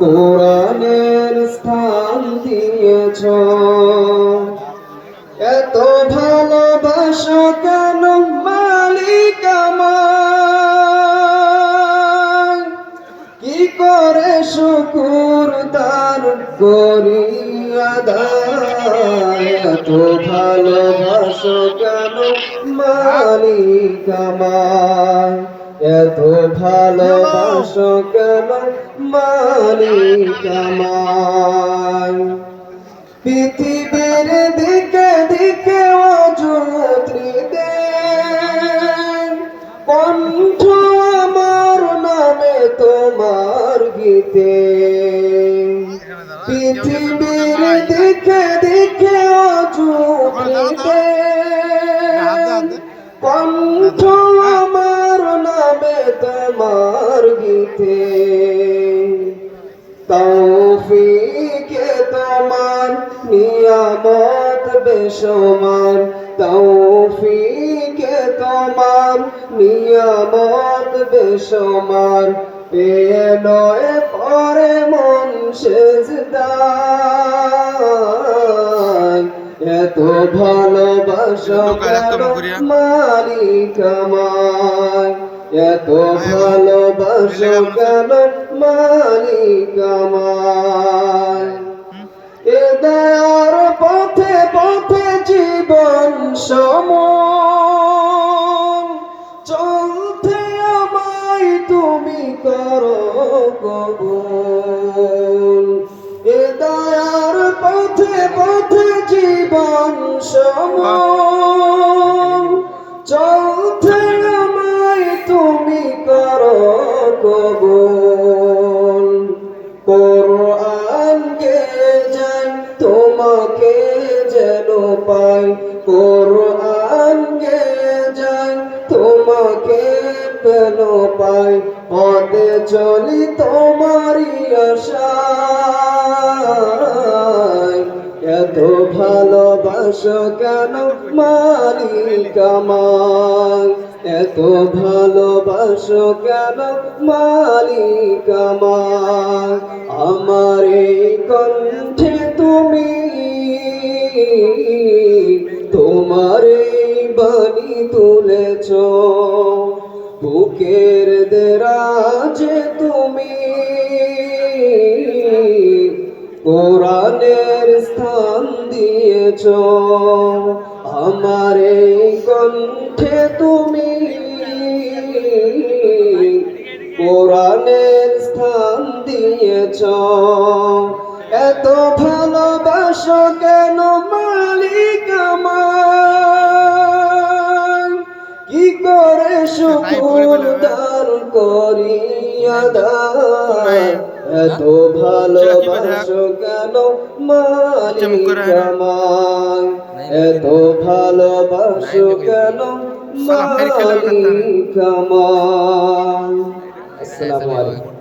কোরআনের স্থান দিয়েছ। এত ভালোবাসো কেন মালিক কি করে শুকুর তার করি আদায় এত ভালোবাসো কেন মালিক আমার? এত ভালোবাসো কেন মালিক পৃথিবীর দিকে দিকে অযুত্রী কণ্ঠ আমার নামে তোমার গীতে। পৃথিবীর দিকে দিকে বেসমার তৌফিকে তোমার নিয়ামত বেসমার পেয়ে নয় পরে মন সেজদায়। এত ভালোবাসা মালিক আমায়। এত ভালোবাসো কেন মালিক আমায়। সমন চলতে আমায় তুমি করো কবুল। এ দয়ার পথে পথে জীবন সমন পেল পাই পদে চলি তোমারই আশায়। এত ভালোবাসো কেন মালিক আমায়? এত ভালোবাসো কেন মালিক আমার আমার এই কণ্ঠে তুমি, তোমার এই বাণী তুলেছ। বুকের দেরাজে তুমি। কোরআনের স্থান দিয়েছ, আমার কণ্ঠে তুমি। কোরআনের স্থান দিয়েছ, এত ভালোবাসো কেন শুকুর দান করি আদায় এত ভালোবাসো কেন মালিক আমায়? এত ভালোবাসো কেন মালিক আমায়? আসসালামু আলাইকুম।